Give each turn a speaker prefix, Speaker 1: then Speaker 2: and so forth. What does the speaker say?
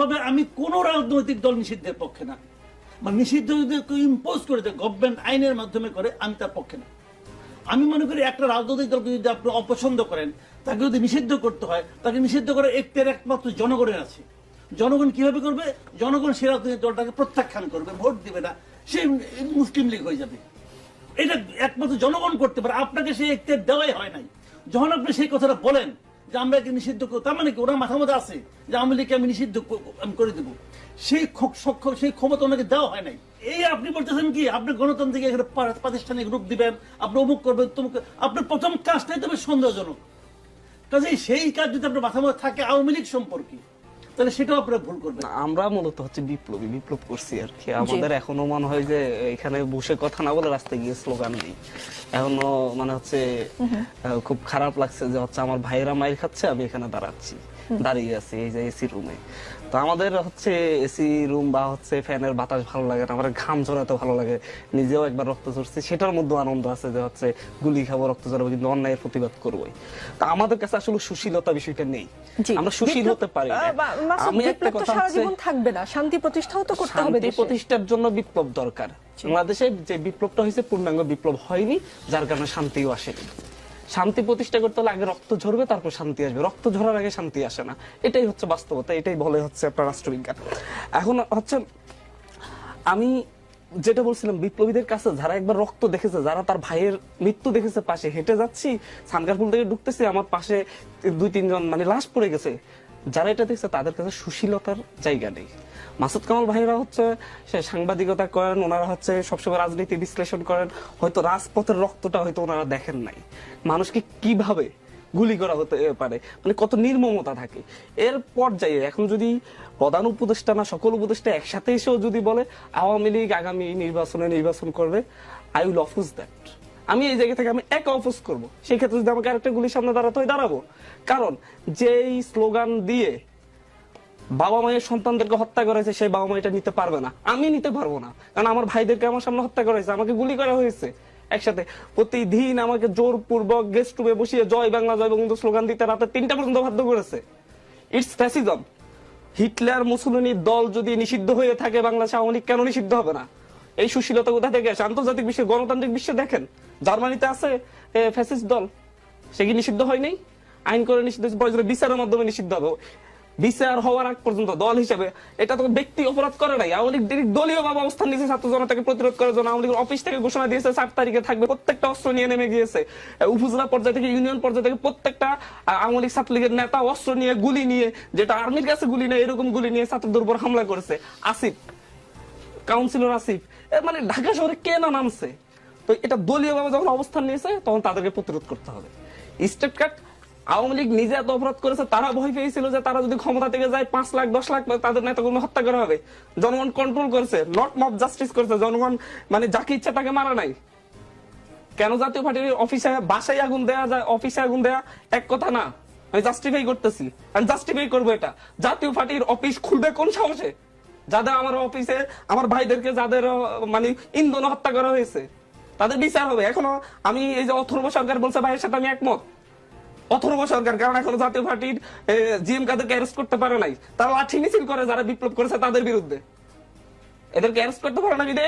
Speaker 1: তবে আমি কোন রাজনৈতিক দল নিষিদ্ধের পক্ষে না। বা নিষিদ্ধ যদি ইম্পোজ করে দেয় গভর্নমেন্ট আইনের মাধ্যমে করে, আমি তার পক্ষে না। আমি মনে করি একটা রাজনৈতিক দলকে যদি আপনি অপছন্দ করেন, তাকে যদি নিষিদ্ধ করতে হয়, তাকে নিষিদ্ধ করার একটের একমাত্র জনগণের আছে। জনগণ কীভাবে করবে? জনগণ সে রাজনৈতিক দলটাকে প্রত্যাখ্যান করবে, ভোট দিবে না, সে মুসলিম লীগ হয়ে যাবে। এটা একমাত্র জনগণ করতে পারে। আপনাকে সেই এখতিয়ার দেওয়াই হয় নাই। যখন আপনি সেই কথাটা বলেন যে আমরা কি নিষিদ্ধ করব তার মানে কি? ওরা মাথা মধ্যে আছে যে আওয়ামী লীগকে আমি নিষিদ্ধ আমি করে দেবো। সেই সেই ক্ষমতা ওনাকে দেওয়া হয় নাই। এই আপনি বলতেছেন কি? আপনি গণতান্ত্রিক প্রাতিষ্ঠানিক রূপ দিবেন, আপনি অমুক করবেন, তমুক আপনার প্রথম কাজটাই তবে সন্দেহজনক। কাজেই সেই কাজ যদি আপনার মাথা মধ্যে থাকে, আওয়ামী লীগ সম্পর্কে তাহলে সেটাও আপনারা ভুল করবেন।
Speaker 2: আমরা মূলত হচ্ছে বিপ্লবী বিপ্লব করছি আর কি। আমাদের এখনও মনে হয় যে এখানে বসে কথা না বলে রাস্তায় গিয়ে স্লোগান দিই এখনও মানে হচ্ছে খুব খারাপ লাগছে যে হচ্ছে আমার ভাইয়েরা মাইর খাচ্ছে আমি এখানে দাঁড়াচ্ছি দাঁড়িয়ে আছি এই যে এসি রুমে। তো আমাদের হচ্ছে এসি রুম বা হচ্ছে ফ্যানের বাতাস ভালো লাগে না আমার ঘাম ঝরাতে ভালো লাগে। নিজেও একবার রক্ত ঝরছি সেটার মধ্যে আনন্দ আছে যে হচ্ছে গুলি খাব রক্ত ঝরাবো কিন্তু অন্যায়ের প্রতিবাদ করবোই। তা আমাদের কাছে আসলে সুশীলতা বিষয়টা নেই। আমরা সুশীল হতে পারি
Speaker 3: মাসুদ,
Speaker 2: আমি
Speaker 3: বিপ্লব তো সারা জীবন থাকবে না। শান্তি প্রতিষ্ঠাও তো করতে হবে
Speaker 2: শান্তি প্রতিষ্ঠার জন্য বিপ্লব দরকার। বাংলাদেশে যে বিপ্লবটা হয়েছে পূর্ণাঙ্গ বিপ্লব হয়নি যার কারণে শান্তিও আসেনি। শান্তি প্রতিষ্ঠা করতে হলে আগে রক্ত ঝরবে তারপর শান্তি আসবে। রক্ত ঝরার আগে শান্তি আসে না। এটাই হচ্ছে বাস্তবতা এটাই বলে হচ্ছে আপনার রাষ্ট্রবিজ্ঞান। এখন হচ্ছে আমি যেটা বলছিলাম বিপ্লবীদের কাছে যারা একবার রক্ত দেখেছে যারা তার ভাইয়ের মৃত্যু দেখেছে পাশে হেঁটে যাচ্ছি সানকারপুল থেকে ঢুকতেছি আমার পাশে দুই তিনজন মানে লাশ পড়ে গেছে যারা এটা দেখছে, তাদের কাছে সুশীলতার জায়গা নেই। মাসুদ কামাল ভাইরা হচ্ছে, সে সাংবাদিকতা করেন, ওনারা হচ্ছে সবসময় রাজনীতি বিশ্লেষণ করেন, হয়তো রাজপথের রক্তটা হয়তো ওনারা দেখেন নাই। মানুষকে কীভাবে গুলি করা হতে পারে? মানে কত নির্মমতা থাকে। এর পর্যায়ে এখন যদি প্রধান উপদেষ্টা না, সকল উপদেষ্টা একসাথে এসেও যদি বলে, আওয়ামী লীগ আগামী নির্বাচনে নির্বাচন করবে, আই উইল অফোজ দ্যাট। আমি এই জায়গা থেকে আমি একা অফোজ করব। সেই ক্ষেত্রে যদি আমাকে আরেকটা গুলির সামনে দাঁড়াতে হয়, দাঁড়াবো। কারণ যেই স্লোগান দিয়ে বাবা মায়ের সন্তানদেরকে হত্যা করেছে, সেই বাবা মা নিতে পারবে না। আমি নিতে পারব না। কারণ আমার ভাইদেরকে আমার সামনে হত্যা করেছে, আমাকে গুলি করা হয়েছে একসাথে। প্রতিদিন আমাকে জোরপূর্বক গেস্ট রুমে বসিয়ে জয় বাংলা, জয় বঙ্গবন্ধু স্লোগান দিতে রাতে তিনটা পর্যন্ত বাধ্য করেছে। ইটস ফ্যাসিজম হিটলার মুসলিনীর দল যদি নিষিদ্ধ হয়ে থাকে, বাংলাদেশ আওয়ামী লীগ কেন নিষিদ্ধ হবে না? এই সুশীলতা কোথা থেকে আসে? আন্তর্জাতিক বিশ্বে, গণতান্ত্রিক বিশ্বে দেখেন, জার্মানিতে আছে ফ্যাসিস্ট দল। সে কি নিষিদ্ধ হয়নি আইন করে নিষিদ্ধ বিচারের মাধ্যমে নিষিদ্ধ হবে, বিচার হওয়ার আগ পর্যন্ত দল হিসেবে, এটা তো ব্যক্তি অপরাধ করে নাই। আওয়ামী লীগ দলীয় ভাবে অবস্থান নিয়েছে, ছাত্র জনতাকে প্রতিরোধ করার জন্য আওয়ামী লীগের অফিস থেকে ঘোষণা দিয়েছে চার তারিখে থাকবে, প্রত্যেকটা অস্ত্র নিয়ে নেমে গিয়েছে। উপজেলা পর্যায়ে থেকে, ইউনিয়ন পর্যায়ে থেকে প্রত্যেকটা আওয়ামী লীগ ছাত্রলীগের নেতা অস্ত্র নিয়ে, গুলি নিয়ে, যেটা আর্মির কাছে গুলি নেই এরকম গুলি নিয়ে ছাত্রদের উপর হামলা করেছে। আসিফ কাউন্সিলর আসিফ মানে ঢাকা শহরে কে না নামছে? তো এটা দলীয় ভাবে যখন অবস্থান নিয়েছে, তখন তাদেরকে প্রতিরোধ করতে হবে। স্টেট কাট আওয়ামী লীগ নিজে এত অপরাধ করেছে, তারা ভয় পেয়েছিল যে তারা যদি ক্ষমতা থেকে যায় পাঁচ লাখ, দশ লাখ, তাদের নেতাগুলো হত্যা করা হবে। জনগণ কন্ট্রোল করেছে নট মব জাস্টিস করেছে, জনগণ মানে যাকে ইচ্ছা তাকে মারা নাই। কেন জাতীয় পার্টির অফিসে বাসায় আগুন দেয়া যায় অফিসে আগুন দেয়া এক কথা না। আমি জাস্টিফাই করতেছি। আমি জাস্টিফাই করব এটা। জাতীয় পার্টির অফিস খুলবে কোন সাহসে? যাদের আমার অফিসে আমার ভাইদেরকে যাদের মানে ইন্ধন হত্যা করা হয়েছে, তাদের বিচার হবে। এখনও আমি এই যে অথর্ব সরকার বলছে, ভাইয়ের সাথে আমি একমত। অথর্ব সরকার, কারণ এখনও জাতীয় পার্টির জিএম কাদেরকে অ্যারেস্ট করতে পারে নাই। তারা লাঠি মিছিল করে, যারা বিপ্লব করেছে তাদের বিরুদ্ধে। এদেরকে অ্যারেস্ট করতে পারে না